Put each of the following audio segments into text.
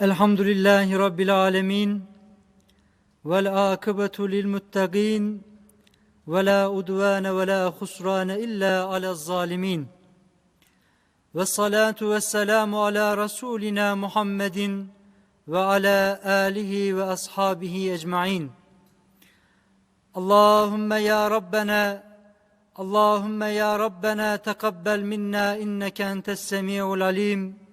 Elhamdülillahi Rabbil alemin. Vel akıbetu lil muttaqin. Ve la udvane ve la husrane illa ala zalimin. Ve salatu ve selamu ala Resulina Muhammedin ve ala alihi ve ashabihi ecmain. Allahümme ya Rabbena, Allahümme ya Rabbena tekabbel minna inneke entes semi'ul alim.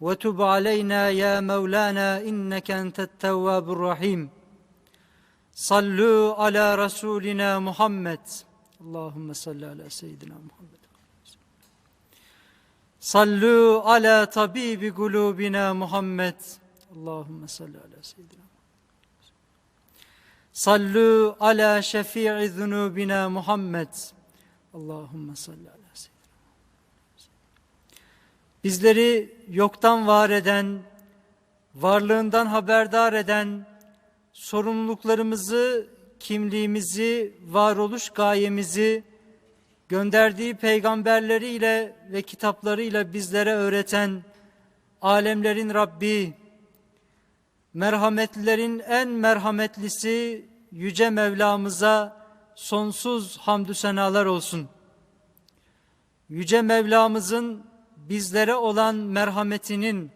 وتب علينا يا مولانا إنك أنت التواب الرحيم صلوا على رسولنا محمد اللهم صل على سيدنا محمد صلوا على طبيب قلوبنا محمد اللهم صل على سيدنا محمد صلوا على شفيع ذنوبنا محمد اللهم صل على سيدنا Bizleri yoktan var eden, varlığından haberdar eden, sorumluluklarımızı, kimliğimizi, varoluş gayemizi gönderdiği peygamberleriyle ve kitaplarıyla bizlere öğreten alemlerin Rabbi, merhametlilerin en merhametlisi Yüce Mevlamıza sonsuz hamdü senalar olsun. Yüce Mevlamızın bizlere olan merhametinin,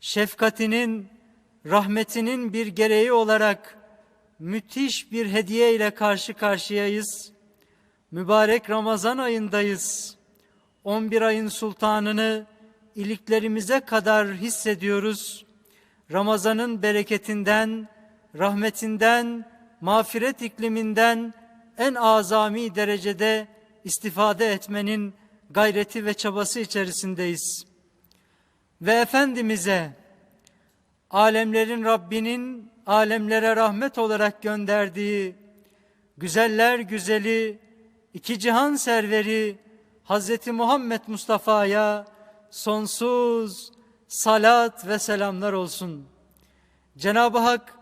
şefkatinin, rahmetinin bir gereği olarak müthiş bir hediye ile karşı karşıyayız. Mübarek Ramazan ayındayız. 11 ayın sultanını iliklerimize kadar hissediyoruz. Ramazanın bereketinden, rahmetinden, mağfiret ikliminden en azami derecede istifade etmenin gayreti ve çabası içerisindeyiz. Ve Efendimiz'e alemlerin Rabbinin alemlere rahmet olarak gönderdiği güzeller güzeli iki cihan serveri Hazreti Muhammed Mustafa'ya sonsuz salat ve selamlar olsun. Cenab-ı Hak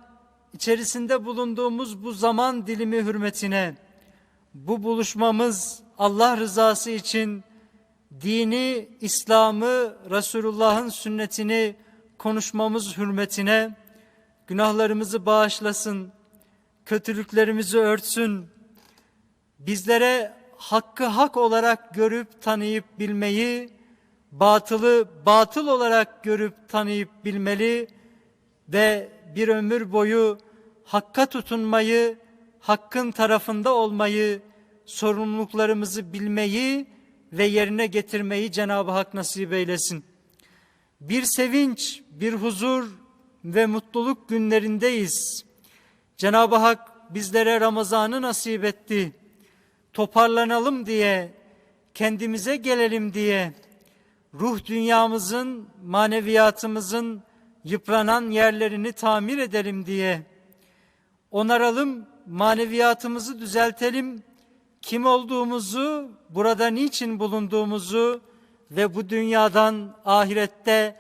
içerisinde bulunduğumuz bu zaman dilimi hürmetine bu buluşmamız Allah rızası için dini, İslam'ı, Resulullah'ın sünnetini konuşmamız hürmetine günahlarımızı bağışlasın, kötülüklerimizi örtsün, bizlere hakkı hak olarak görüp tanıyıp bilmeyi, batılı batıl olarak görüp tanıyıp bilmeli ve bir ömür boyu hakka tutunmayı, hakkın tarafında olmayı, sorumluluklarımızı bilmeyi ve yerine getirmeyi Cenab-ı Hak nasip eylesin. Bir sevinç, bir huzur ve mutluluk günlerindeyiz. Cenab-ı Hak bizlere Ramazan'ı nasip etti. Toparlanalım diye, kendimize gelelim diye, ruh dünyamızın, maneviyatımızın yıpranan yerlerini tamir edelim diye, onaralım, maneviyatımızı düzeltelim, kim olduğumuzu, burada niçin bulunduğumuzu ve bu dünyadan ahirette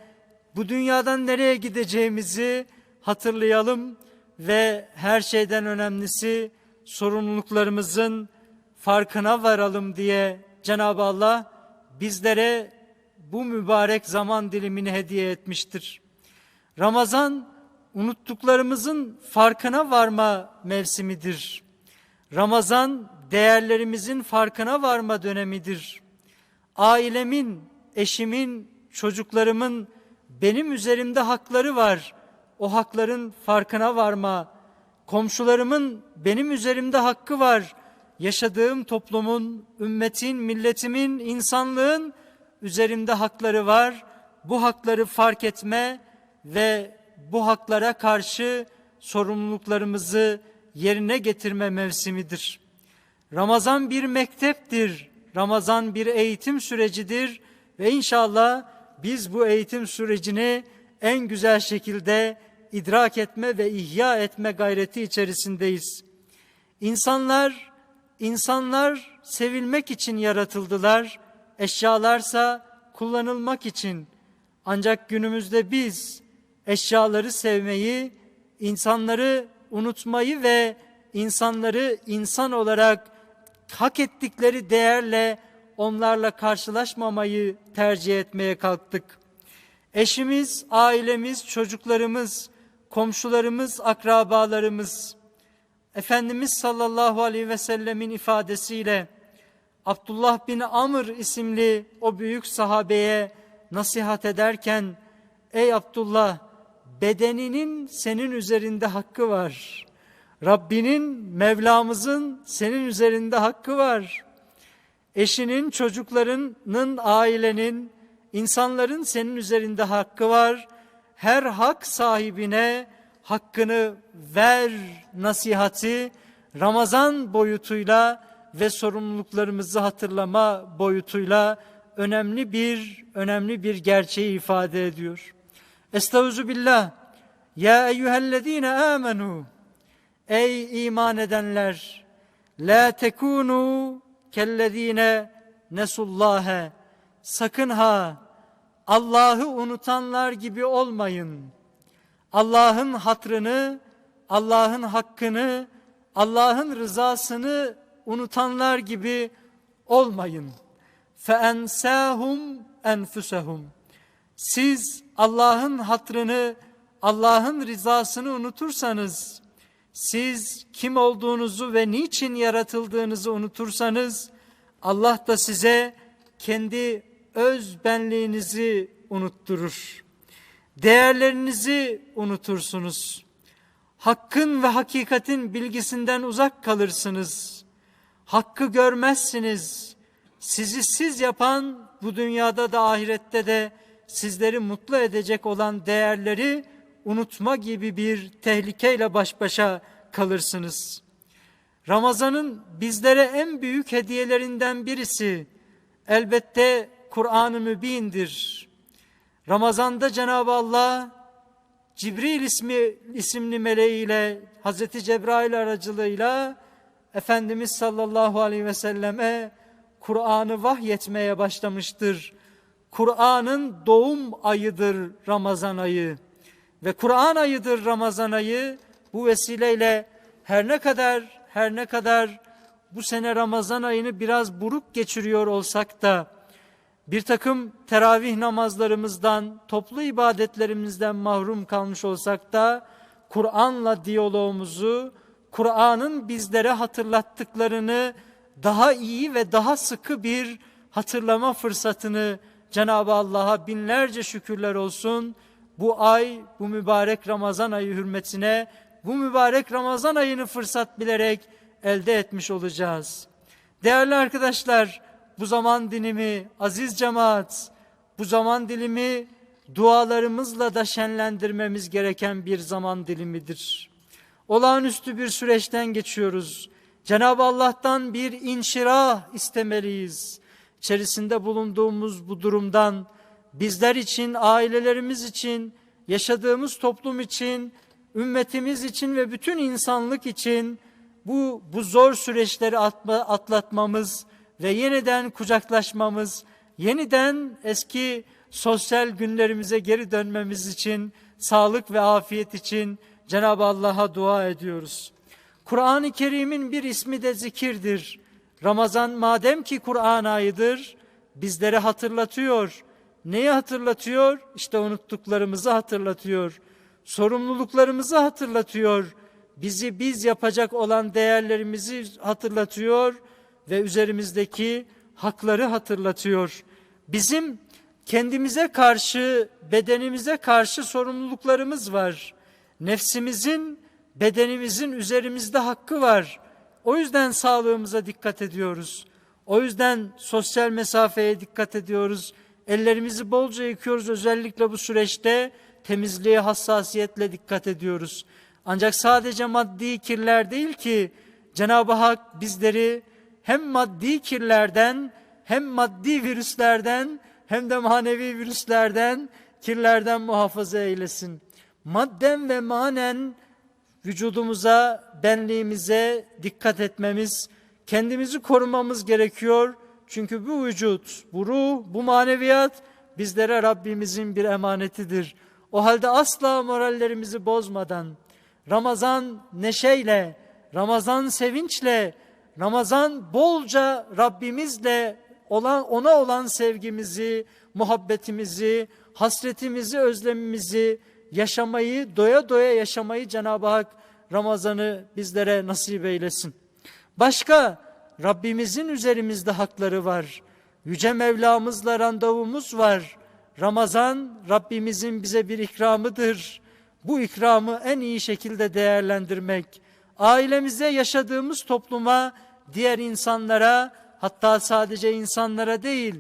bu dünyadan nereye gideceğimizi hatırlayalım ve her şeyden önemlisi sorumluluklarımızın farkına varalım diye Cenab-ı Allah bizlere bu mübarek zaman dilimini hediye etmiştir. Ramazan unuttuklarımızın farkına varma mevsimidir. Ramazan değerlerimizin farkına varma dönemidir. Ailemin, eşimin, çocuklarımın benim üzerimde hakları var. O hakların farkına varma. Komşularımın benim üzerimde hakkı var. Yaşadığım toplumun, ümmetin, milletimin, insanlığın üzerimde hakları var. Bu hakları fark etme ve bu haklara karşı sorumluluklarımızı yerine getirme mevsimidir. Ramazan bir mekteptir. Ramazan bir eğitim sürecidir ve inşallah biz bu eğitim sürecini en güzel şekilde idrak etme ve ihya etme gayreti içerisindeyiz. İnsanlar insanlar sevilmek için yaratıldılar. Eşyalarsa kullanılmak için. Ancak günümüzde biz eşyaları sevmeyi, insanları unutmayı ve insanları insan olarak hak ettikleri değerle onlarla karşılaşmamayı tercih etmeye kalktık. Eşimiz, ailemiz, çocuklarımız, komşularımız, akrabalarımız, Efendimiz sallallahu aleyhi ve sellemin ifadesiyle Abdullah bin Amr isimli o büyük sahabeye nasihat ederken Ey Abdullah bedeninin senin üzerinde hakkı var. Rabbinin, Mevlamızın senin üzerinde hakkı var. Eşinin, çocuklarının, ailenin, insanların senin üzerinde hakkı var. Her hak sahibine hakkını ver nasihati Ramazan boyutuyla ve sorumluluklarımızı hatırlama boyutuyla önemli bir önemli bir gerçeği ifade ediyor. Estaizu billah. Ya eyyühellezine amenu. Ey iman edenler. La tekunu kellezine nesullâhe. Sakın ha Allah'ı unutanlar gibi olmayın. Allah'ın hatrını, Allah'ın hakkını, Allah'ın rızasını unutanlar gibi olmayın. فَاَنْسَاهُمْ اَنْفُسَهُمْ Siz Allah'ın hatrını, Allah'ın rızasını unutursanız, siz kim olduğunuzu ve niçin yaratıldığınızı unutursanız, Allah da size kendi öz benliğinizi unutturur. Değerlerinizi unutursunuz. Hakkın ve hakikatin bilgisinden uzak kalırsınız. Hakkı görmezsiniz. Sizi siz yapan bu dünyada da ahirette de sizleri mutlu edecek olan değerleri unutma gibi bir tehlikeyle baş başa kalırsınız. Ramazanın bizlere en büyük hediyelerinden birisi elbette Kur'an-ı Mübin'dir. Ramazanda Cenab-ı Allah Cibril ismi isimli meleğiyle Hazreti Cebrail aracılığıyla Efendimiz sallallahu aleyhi ve selleme Kur'an'ı vahyetmeye başlamıştır. Kur'an'ın doğum ayıdır Ramazan ayı ve Kur'an ayıdır Ramazan ayı. Bu vesileyle her ne kadar her ne kadar bu sene Ramazan ayını biraz buruk geçiriyor olsak da bir takım teravih namazlarımızdan, toplu ibadetlerimizden mahrum kalmış olsak da Kur'an'la diyalogumuzu, Kur'an'ın bizlere hatırlattıklarını daha iyi ve daha sıkı bir hatırlama fırsatını Cenab-ı Allah'a binlerce şükürler olsun. Bu ay, bu mübarek Ramazan ayı hürmetine, bu mübarek Ramazan ayını fırsat bilerek elde etmiş olacağız. Değerli arkadaşlar, bu zaman dilimi, aziz cemaat, bu zaman dilimi dualarımızla da şenlendirmemiz gereken bir zaman dilimidir. Olağanüstü bir süreçten geçiyoruz. Cenab-ı Allah'tan bir inşirah istemeliyiz. İçerisinde bulunduğumuz bu durumdan bizler için, ailelerimiz için, yaşadığımız toplum için, ümmetimiz için ve bütün insanlık için bu, bu zor süreçleri atma, atlatmamız ve yeniden kucaklaşmamız, yeniden eski sosyal günlerimize geri dönmemiz için, sağlık ve afiyet için Cenab-ı Allah'a dua ediyoruz. Kur'an-ı Kerim'in bir ismi de zikirdir. Ramazan madem ki Kur'an ayıdır, bizlere hatırlatıyor. Neyi hatırlatıyor? İşte unuttuklarımızı hatırlatıyor. Sorumluluklarımızı hatırlatıyor. Bizi biz yapacak olan değerlerimizi hatırlatıyor ve üzerimizdeki hakları hatırlatıyor. Bizim kendimize karşı, bedenimize karşı sorumluluklarımız var. Nefsimizin, bedenimizin üzerimizde hakkı var. O yüzden sağlığımıza dikkat ediyoruz. O yüzden sosyal mesafeye dikkat ediyoruz. Ellerimizi bolca yıkıyoruz özellikle bu süreçte temizliğe hassasiyetle dikkat ediyoruz. Ancak sadece maddi kirler değil ki Cenab-ı Hak bizleri hem maddi kirlerden hem maddi virüslerden hem de manevi virüslerden kirlerden muhafaza eylesin. Madden ve manen vücudumuza, benliğimize dikkat etmemiz, kendimizi korumamız gerekiyor. Çünkü bu vücut, bu ruh, bu maneviyat bizlere Rabbimizin bir emanetidir. O halde asla morallerimizi bozmadan, Ramazan neşeyle, Ramazan sevinçle, Ramazan bolca Rabbimizle olan ona olan sevgimizi, muhabbetimizi, hasretimizi, özlemimizi yaşamayı, doya doya yaşamayı Cenab-ı Hak Ramazan'ı bizlere nasip eylesin. Başka Rabbimizin üzerimizde hakları var. Yüce Mevlamızla randevumuz var. Ramazan Rabbimizin bize bir ikramıdır. Bu ikramı en iyi şekilde değerlendirmek, ailemize, yaşadığımız topluma, diğer insanlara, hatta sadece insanlara değil,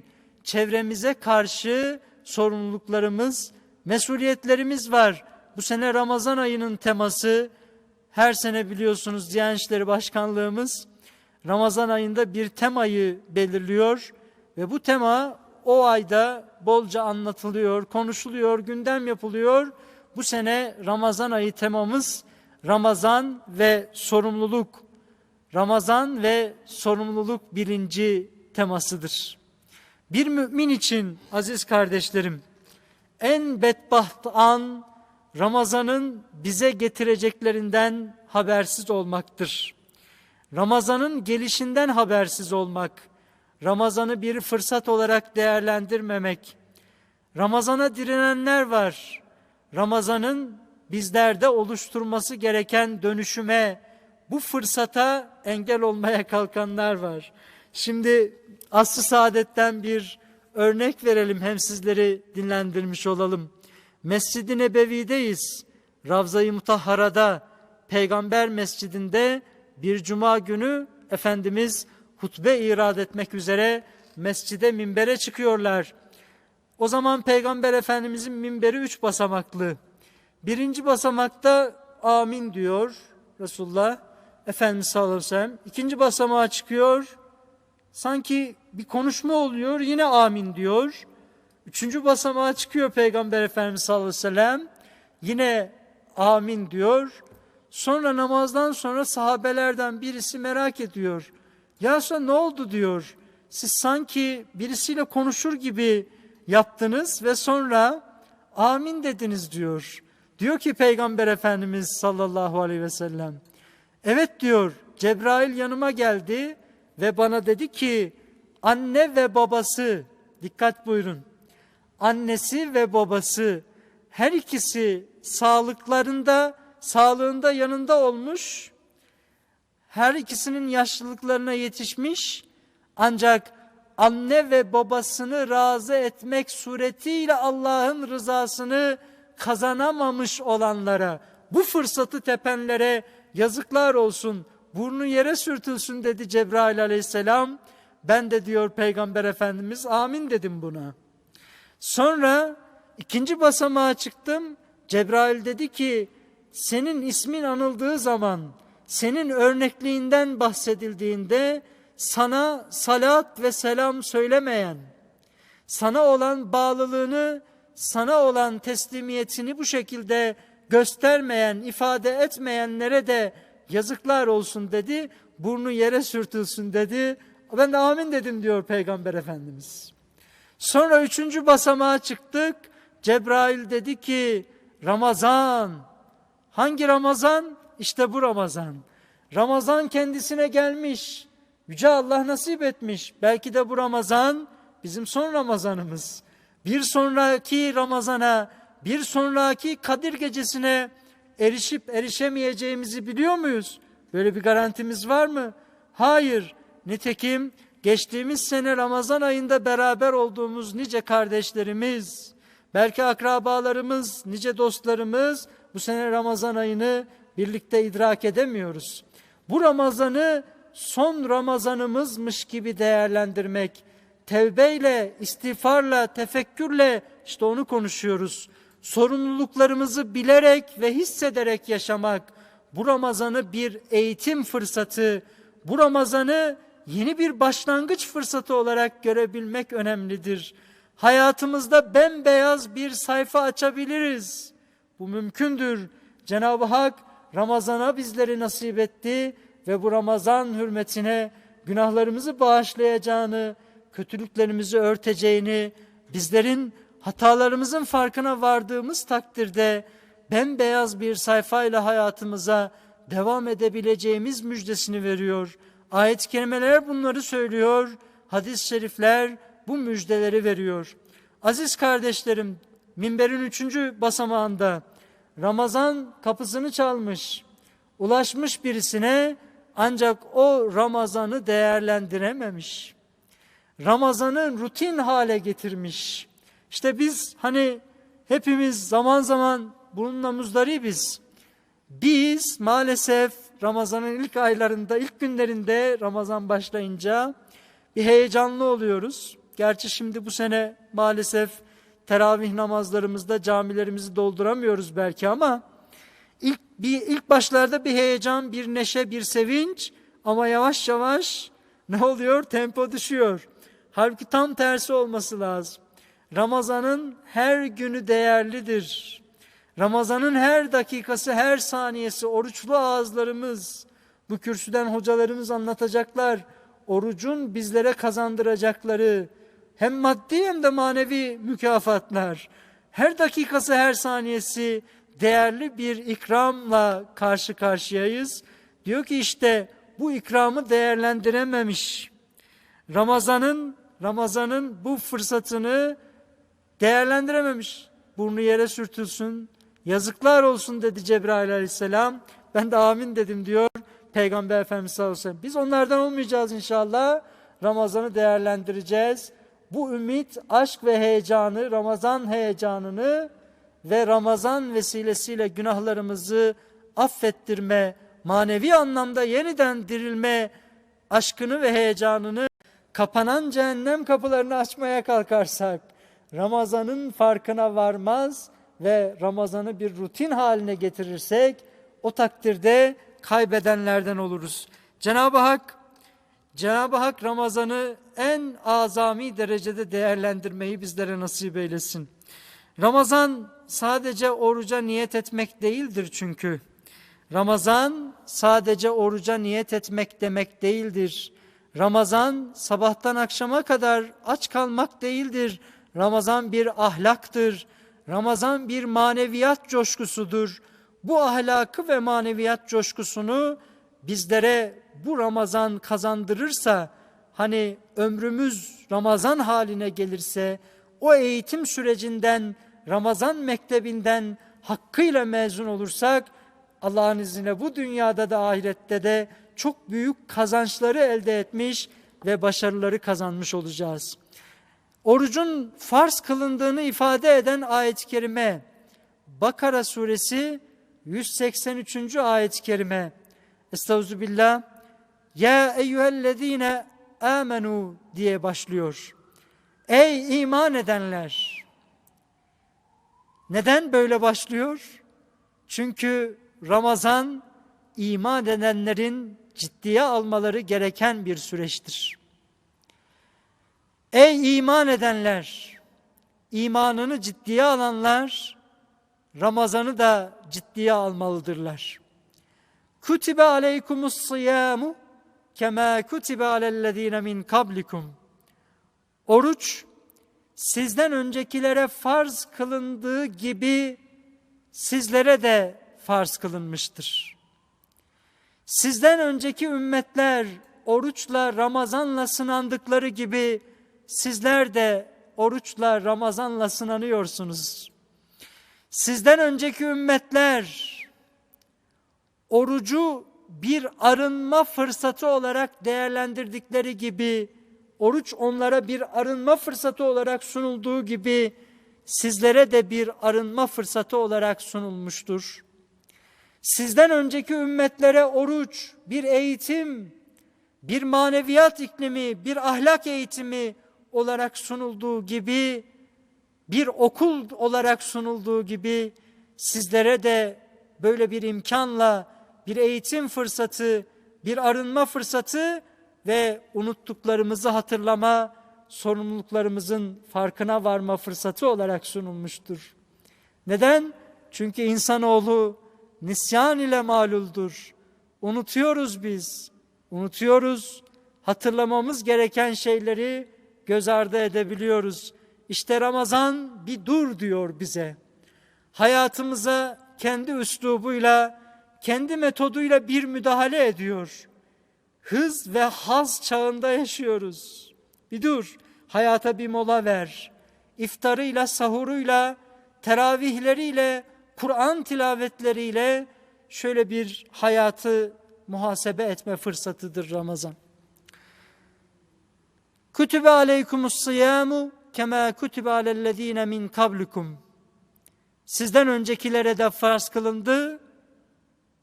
çevremize karşı sorumluluklarımız, mesuliyetlerimiz var. Bu sene Ramazan ayının teması, her sene biliyorsunuz Diyanet İşleri Başkanlığımız Ramazan ayında bir temayı belirliyor ve bu tema o ayda bolca anlatılıyor, konuşuluyor, gündem yapılıyor. Bu sene Ramazan ayı temamız Ramazan ve sorumluluk. Ramazan ve sorumluluk bilinci temasıdır. Bir mümin için aziz kardeşlerim en bedbaht an Ramazan'ın bize getireceklerinden habersiz olmaktır. Ramazan'ın gelişinden habersiz olmak, Ramazan'ı bir fırsat olarak değerlendirmemek. Ramazan'a direnenler var. Ramazan'ın bizlerde oluşturması gereken dönüşüme, bu fırsata engel olmaya kalkanlar var. Şimdi asr-ı saadetten bir örnek verelim hem sizleri dinlendirmiş olalım. Mescid-i Nebevi'deyiz. Ravza-i Mutahhara'da Peygamber Mescidinde bir cuma günü Efendimiz hutbe irad etmek üzere mescide minbere çıkıyorlar. O zaman Peygamber Efendimizin minberi üç basamaklı. Birinci basamakta amin diyor Resulullah Efendimiz sallallahu aleyhi ve sellem. İkinci basamağa çıkıyor. Sanki bir konuşma oluyor yine amin diyor. Üçüncü basamağa çıkıyor Peygamber Efendimiz sallallahu aleyhi ve sellem. Yine amin diyor. Sonra namazdan sonra sahabelerden birisi merak ediyor. Ya sonra ne oldu diyor. Siz sanki birisiyle konuşur gibi yaptınız ve sonra amin dediniz diyor. Diyor ki Peygamber Efendimiz sallallahu aleyhi ve sellem. Evet diyor Cebrail yanıma geldi ve bana dedi ki anne ve babası dikkat buyurun. Annesi ve babası her ikisi sağlıklarında sağlığında yanında olmuş. Her ikisinin yaşlılıklarına yetişmiş. Ancak anne ve babasını razı etmek suretiyle Allah'ın rızasını kazanamamış olanlara, bu fırsatı tepenlere yazıklar olsun, burnu yere sürtülsün dedi Cebrail aleyhisselam. Ben de diyor Peygamber Efendimiz amin dedim buna. Sonra ikinci basamağa çıktım. Cebrail dedi ki senin ismin anıldığı zaman, senin örnekliğinden bahsedildiğinde sana salat ve selam söylemeyen, sana olan bağlılığını, sana olan teslimiyetini bu şekilde göstermeyen, ifade etmeyenlere de yazıklar olsun dedi. Burnu yere sürtülsün dedi. Ben de amin dedim diyor Peygamber Efendimiz. Sonra üçüncü basamağa çıktık. Cebrail dedi ki Ramazan. Hangi Ramazan? İşte bu Ramazan. Ramazan kendisine gelmiş. Yüce Allah nasip etmiş. Belki de bu Ramazan bizim son Ramazanımız. Bir sonraki Ramazana, bir sonraki Kadir gecesine erişip erişemeyeceğimizi biliyor muyuz? Böyle bir garantimiz var mı? Hayır. Nitekim geçtiğimiz sene Ramazan ayında beraber olduğumuz nice kardeşlerimiz, belki akrabalarımız, nice dostlarımız bu sene Ramazan ayını birlikte idrak edemiyoruz. Bu Ramazan'ı son Ramazanımızmış gibi değerlendirmek, tevbeyle, istiğfarla, tefekkürle işte onu konuşuyoruz. Sorumluluklarımızı bilerek ve hissederek yaşamak, bu Ramazan'ı bir eğitim fırsatı, bu Ramazan'ı yeni bir başlangıç fırsatı olarak görebilmek önemlidir. Hayatımızda bembeyaz bir sayfa açabiliriz. Bu mümkündür. Cenab-ı Hak Ramazan'a bizleri nasip etti ve bu Ramazan hürmetine günahlarımızı bağışlayacağını, kötülüklerimizi örteceğini, bizlerin hatalarımızın farkına vardığımız takdirde bembeyaz bir sayfayla hayatımıza devam edebileceğimiz müjdesini veriyor. Ayet-i kerimeler bunları söylüyor. hadis-i şerifler bu müjdeleri veriyor. Aziz kardeşlerim, minberin üçüncü basamağında Ramazan kapısını çalmış, ulaşmış birisine ancak o Ramazan'ı değerlendirememiş. Ramazan'ı rutin hale getirmiş. İşte biz hani hepimiz zaman zaman bununla muzdaribiz. Biz maalesef Ramazan'ın ilk aylarında, ilk günlerinde Ramazan başlayınca bir heyecanlı oluyoruz. Gerçi şimdi bu sene maalesef teravih namazlarımızda camilerimizi dolduramıyoruz belki ama ilk bir ilk başlarda bir heyecan, bir neşe, bir sevinç ama yavaş yavaş ne oluyor? Tempo düşüyor. Halbuki tam tersi olması lazım. Ramazanın her günü değerlidir. Ramazanın her dakikası, her saniyesi oruçlu ağızlarımız, bu kürsüden hocalarımız anlatacaklar. Orucun bizlere kazandıracakları hem maddi hem de manevi mükafatlar. Her dakikası, her saniyesi değerli bir ikramla karşı karşıyayız. Diyor ki işte bu ikramı değerlendirememiş. Ramazan'ın Ramazan'ın bu fırsatını değerlendirememiş. Burnu yere sürtülsün, yazıklar olsun dedi Cebrail aleyhisselam. Ben de amin dedim diyor Peygamber Efendimiz sallallahu aleyhi ve sellem. Biz onlardan olmayacağız inşallah. Ramazan'ı değerlendireceğiz. Bu ümit, aşk ve heyecanı, Ramazan heyecanını ve Ramazan vesilesiyle günahlarımızı affettirme, manevi anlamda yeniden dirilme aşkını ve heyecanını kapanan cehennem kapılarını açmaya kalkarsak Ramazan'ın farkına varmaz ve Ramazan'ı bir rutin haline getirirsek o takdirde kaybedenlerden oluruz. Cenab-ı Hak Cenab-ı Hak Ramazan'ı en azami derecede değerlendirmeyi bizlere nasip eylesin. Ramazan sadece oruca niyet etmek değildir çünkü. Ramazan sadece oruca niyet etmek demek değildir. Ramazan sabahtan akşama kadar aç kalmak değildir. Ramazan bir ahlaktır. Ramazan bir maneviyat coşkusudur. Bu ahlakı ve maneviyat coşkusunu bizlere bu Ramazan kazandırırsa, hani ömrümüz Ramazan haline gelirse, o eğitim sürecinden, Ramazan mektebinden hakkıyla mezun olursak, Allah'ın izniyle bu dünyada da ahirette de çok büyük kazançları elde etmiş ve başarıları kazanmış olacağız. Orucun farz kılındığını ifade eden ayet-i kerime Bakara suresi 183. ayet-i kerime Estağfirullah Ya eyyühellezine amenu diye başlıyor. Ey iman edenler! Neden böyle başlıyor? Çünkü Ramazan iman edenlerin ciddiye almaları gereken bir süreçtir. Ey iman edenler! imanını ciddiye alanlar Ramazan'ı da ciddiye almalıdırlar. Kutibe aleykumus siyamu kema kutibe alellezine min kablikum. Oruç sizden öncekilere farz kılındığı gibi sizlere de farz kılınmıştır. Sizden önceki ümmetler oruçla Ramazanla sınandıkları gibi sizler de oruçla Ramazanla sınanıyorsunuz. Sizden önceki ümmetler orucu bir arınma fırsatı olarak değerlendirdikleri gibi oruç onlara bir arınma fırsatı olarak sunulduğu gibi sizlere de bir arınma fırsatı olarak sunulmuştur. Sizden önceki ümmetlere oruç bir eğitim, bir maneviyat iklimi, bir ahlak eğitimi olarak sunulduğu gibi bir okul olarak sunulduğu gibi sizlere de böyle bir imkanla bir eğitim fırsatı, bir arınma fırsatı ve unuttuklarımızı hatırlama, sorumluluklarımızın farkına varma fırsatı olarak sunulmuştur. Neden? Çünkü insanoğlu nisyan ile maluldur. Unutuyoruz biz. Unutuyoruz. Hatırlamamız gereken şeyleri göz ardı edebiliyoruz. İşte Ramazan bir dur diyor bize. Hayatımıza kendi üslubuyla, kendi metoduyla bir müdahale ediyor. Hız ve haz çağında yaşıyoruz. Bir dur. Hayata bir mola ver. İftarıyla, sahuruyla, teravihleriyle, Kur'an tilavetleriyle şöyle bir hayatı muhasebe etme fırsatıdır Ramazan. Kütübe aleykumus siyamu kema kütübe alellezine min kablikum. Sizden öncekilere de farz kılındı,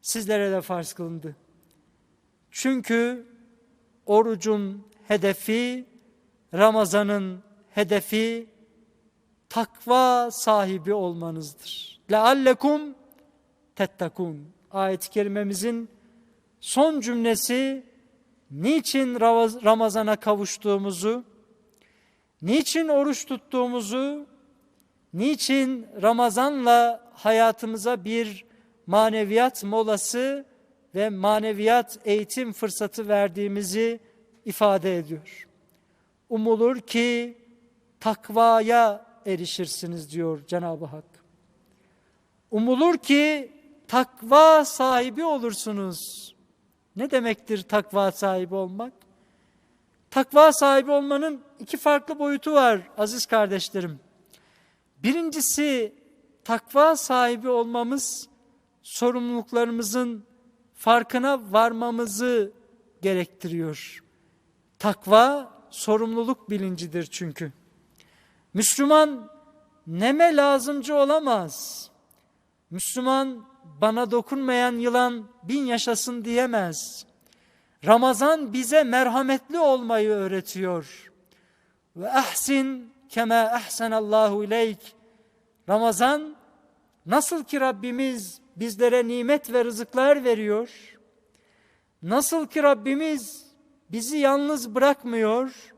sizlere de farz kılındı. Çünkü orucun hedefi, Ramazan'ın hedefi takva sahibi olmanızdır. Leallekum tettakun. Ayet-i kerimemizin son cümlesi niçin Ramazan'a kavuştuğumuzu, niçin oruç tuttuğumuzu, niçin Ramazan'la hayatımıza bir maneviyat molası ve maneviyat eğitim fırsatı verdiğimizi ifade ediyor. Umulur ki takvaya erişirsiniz diyor Cenab-ı Hak. Umulur ki takva sahibi olursunuz. Ne demektir takva sahibi olmak? Takva sahibi olmanın iki farklı boyutu var aziz kardeşlerim. Birincisi takva sahibi olmamız sorumluluklarımızın farkına varmamızı gerektiriyor. Takva sorumluluk bilincidir çünkü. Müslüman neme lazımcı olamaz. Müslüman bana dokunmayan yılan bin yaşasın diyemez. Ramazan bize merhametli olmayı öğretiyor. Ve ahsin kema ahsanallahu ileyk. Ramazan nasıl ki Rabbimiz bizlere nimet ve rızıklar veriyor. Nasıl ki Rabbimiz bizi yalnız bırakmıyor.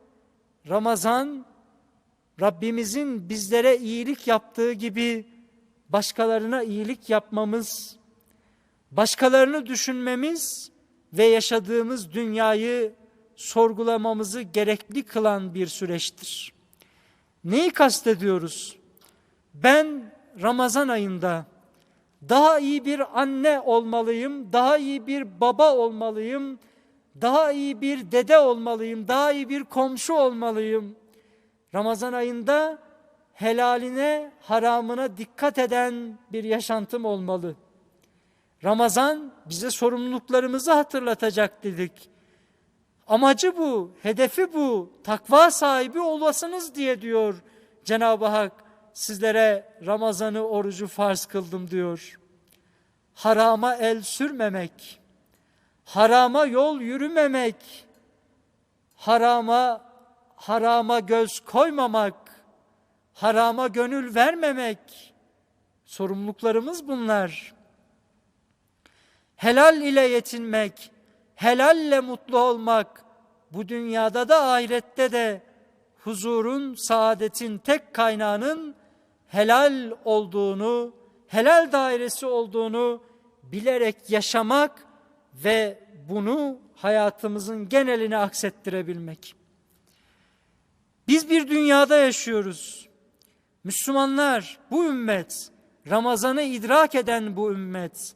Ramazan Rabbimizin bizlere iyilik yaptığı gibi başkalarına iyilik yapmamız, başkalarını düşünmemiz ve yaşadığımız dünyayı sorgulamamızı gerekli kılan bir süreçtir. Neyi kastediyoruz? Ben Ramazan ayında daha iyi bir anne olmalıyım, daha iyi bir baba olmalıyım, daha iyi bir dede olmalıyım, daha iyi bir komşu olmalıyım. Ramazan ayında helaline, haramına dikkat eden bir yaşantım olmalı. Ramazan bize sorumluluklarımızı hatırlatacak dedik. Amacı bu, hedefi bu. Takva sahibi olasınız diye diyor Cenab-ı Hak sizlere Ramazan'ı orucu farz kıldım diyor. Harama el sürmemek, harama yol yürümemek, harama harama göz koymamak, harama gönül vermemek sorumluluklarımız bunlar. Helal ile yetinmek, helalle mutlu olmak bu dünyada da ahirette de huzurun, saadetin tek kaynağının helal olduğunu, helal dairesi olduğunu bilerek yaşamak ve bunu hayatımızın geneline aksettirebilmek. Biz bir dünyada yaşıyoruz. Müslümanlar, bu ümmet, Ramazan'ı idrak eden bu ümmet,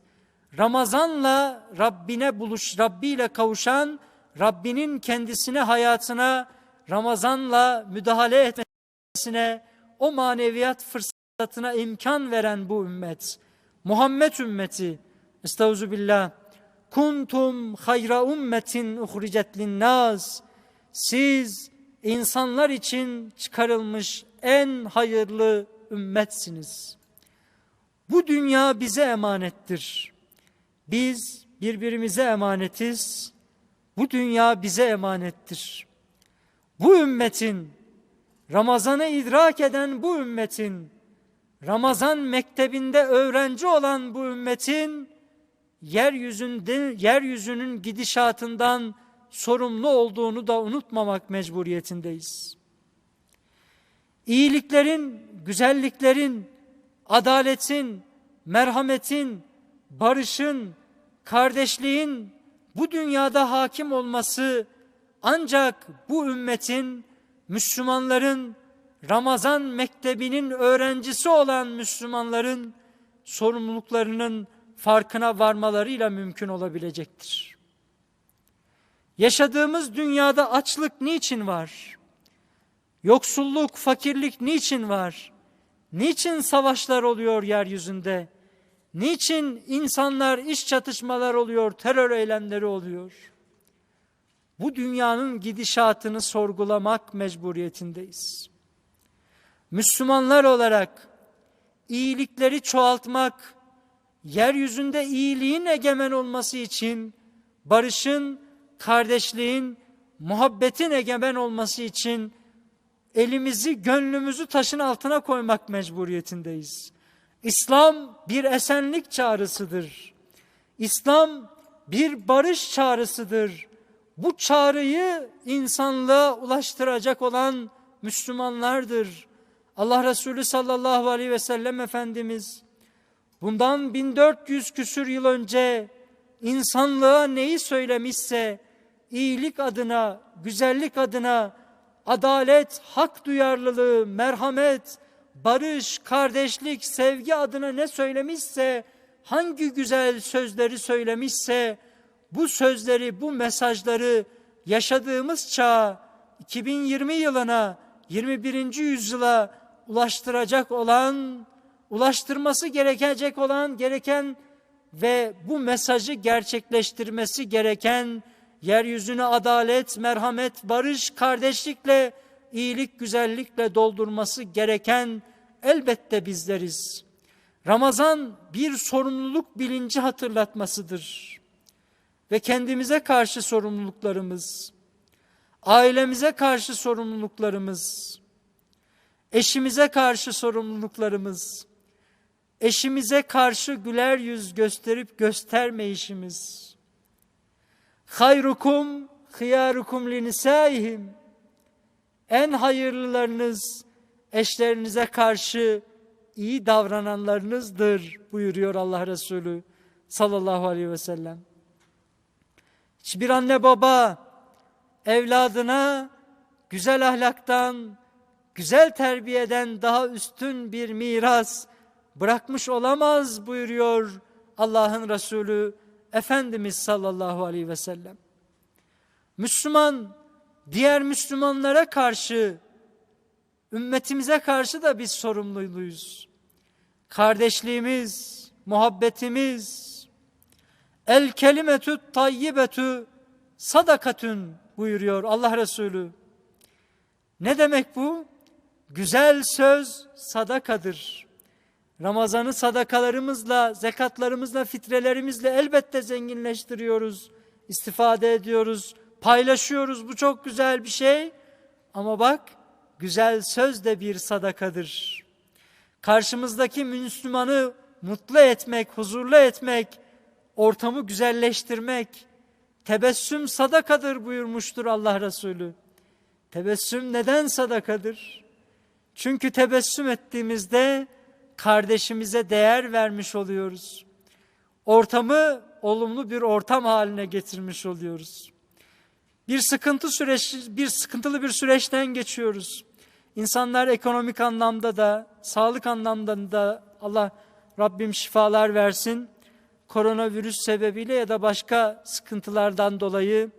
Ramazan'la Rabbine buluş, Rabbi ile kavuşan, Rabbinin kendisine hayatına Ramazan'la müdahale etmesine, o maneviyat fırsatına imkan veren bu ümmet, Muhammed ümmeti, estağfirullah, kuntum hayra ummetin uhricet linnaz, siz insanlar için çıkarılmış en hayırlı ümmetsiniz. Bu dünya bize emanettir. Biz birbirimize emanetiz. Bu dünya bize emanettir. Bu ümmetin, Ramazan'ı idrak eden bu ümmetin, Ramazan mektebinde öğrenci olan bu ümmetin, yeryüzünde, yeryüzünün gidişatından sorumlu olduğunu da unutmamak mecburiyetindeyiz. İyiliklerin, güzelliklerin, adaletin, merhametin, barışın, kardeşliğin bu dünyada hakim olması ancak bu ümmetin, Müslümanların, Ramazan mektebinin öğrencisi olan Müslümanların sorumluluklarının farkına varmalarıyla mümkün olabilecektir. Yaşadığımız dünyada açlık niçin var? Yoksulluk, fakirlik niçin var? Niçin savaşlar oluyor yeryüzünde? Niçin insanlar iş çatışmalar oluyor, terör eylemleri oluyor? Bu dünyanın gidişatını sorgulamak mecburiyetindeyiz. Müslümanlar olarak iyilikleri çoğaltmak, yeryüzünde iyiliğin egemen olması için, barışın, kardeşliğin, muhabbetin egemen olması için elimizi, gönlümüzü taşın altına koymak mecburiyetindeyiz. İslam bir esenlik çağrısıdır. İslam bir barış çağrısıdır. Bu çağrıyı insanlığa ulaştıracak olan Müslümanlardır. Allah Resulü sallallahu aleyhi ve sellem Efendimiz bundan 1400 küsür yıl önce insanlığa neyi söylemişse iyilik adına, güzellik adına, adalet, hak duyarlılığı, merhamet, barış, kardeşlik, sevgi adına ne söylemişse, hangi güzel sözleri söylemişse, bu sözleri, bu mesajları yaşadığımız çağa, 2020 yılına, 21. yüzyıla ulaştıracak olan, ulaştırması gerekecek olan, gereken ve bu mesajı gerçekleştirmesi gereken yeryüzünü adalet, merhamet, barış, kardeşlikle, iyilik, güzellikle doldurması gereken elbette bizleriz. Ramazan bir sorumluluk bilinci hatırlatmasıdır. Ve kendimize karşı sorumluluklarımız, ailemize karşı sorumluluklarımız, eşimize karşı sorumluluklarımız, eşimize karşı güler yüz gösterip göstermeyişimiz, hayrukum hıyarukum linisaihim en hayırlılarınız eşlerinize karşı iyi davrananlarınızdır buyuruyor Allah Resulü sallallahu aleyhi ve sellem. Hiçbir anne baba evladına güzel ahlaktan, güzel terbiyeden daha üstün bir miras bırakmış olamaz buyuruyor Allah'ın Resulü Efendimiz sallallahu aleyhi ve sellem. Müslüman diğer Müslümanlara karşı ümmetimize karşı da biz sorumluyuz. Kardeşliğimiz, muhabbetimiz, el kelimetü tayyibetü sadakatün buyuruyor Allah Resulü. Ne demek bu? Güzel söz sadakadır. Ramazanı sadakalarımızla, zekatlarımızla, fitrelerimizle elbette zenginleştiriyoruz, istifade ediyoruz, paylaşıyoruz. Bu çok güzel bir şey. Ama bak, güzel söz de bir sadakadır. Karşımızdaki Müslümanı mutlu etmek, huzurlu etmek, ortamı güzelleştirmek, tebessüm sadakadır buyurmuştur Allah Resulü. Tebessüm neden sadakadır? Çünkü tebessüm ettiğimizde kardeşimize değer vermiş oluyoruz. Ortamı olumlu bir ortam haline getirmiş oluyoruz. Bir sıkıntı süreç, bir sıkıntılı bir süreçten geçiyoruz. İnsanlar ekonomik anlamda da, sağlık anlamda da Allah Rabbim şifalar versin. Koronavirüs sebebiyle ya da başka sıkıntılardan dolayı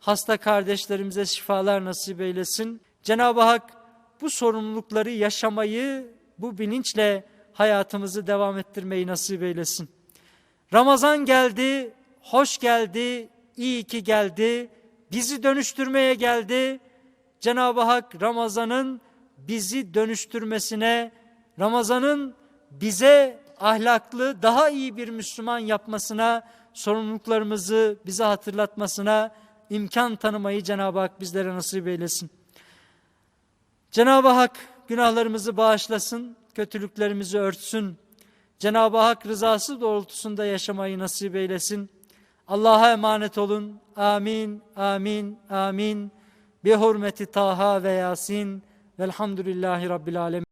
hasta kardeşlerimize şifalar nasip eylesin. Cenab-ı Hak bu sorumlulukları yaşamayı bu bilinçle hayatımızı devam ettirmeyi nasip eylesin. Ramazan geldi, hoş geldi, iyi ki geldi, bizi dönüştürmeye geldi. Cenab-ı Hak Ramazan'ın bizi dönüştürmesine, Ramazan'ın bize ahlaklı, daha iyi bir Müslüman yapmasına, sorumluluklarımızı bize hatırlatmasına imkan tanımayı Cenab-ı Hak bizlere nasip eylesin. Cenab-ı Hak günahlarımızı bağışlasın, kötülüklerimizi örtsün. Cenab-ı Hak rızası doğrultusunda yaşamayı nasip eylesin. Allah'a emanet olun. Amin, amin, amin. Bi hurmeti Taha ve Yasin. Velhamdülillahi Rabbil Alemin.